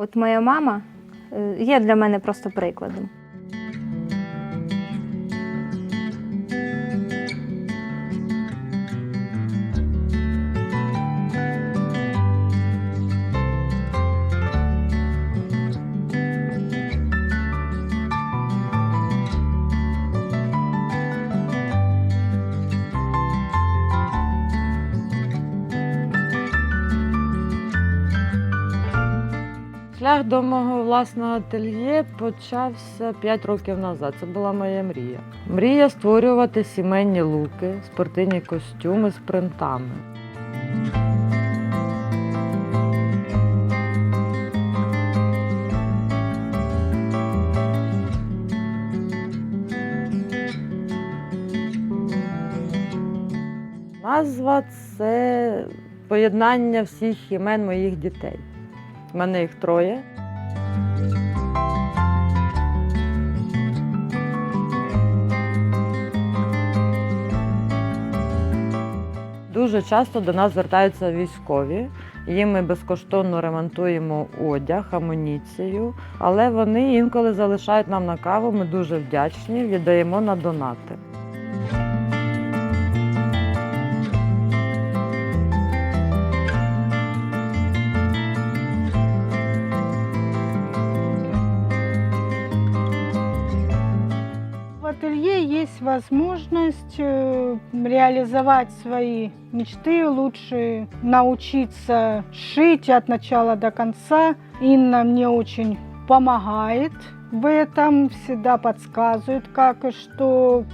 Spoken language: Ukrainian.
От моя мама е, є для мене просто прикладом. Шлях до мого власного ательє почався 5 років назад. Це була моя мрія. Мрія створювати сімейні луки, спортивні костюми з принтами. Назва це поєднання всіх імен моїх дітей. У мене їх троє. Дуже часто до нас звертаються військові. Їм ми безкоштовно ремонтуємо одяг, амуніцію, але вони інколи залишають нам на каву. Ми дуже вдячні, віддаємо на донати. ателье есть возможность э, реализовать свои мечты, лучше научиться шить от начала до конца. Инна мне очень помогает в этом, всегда подсказывает, как и что.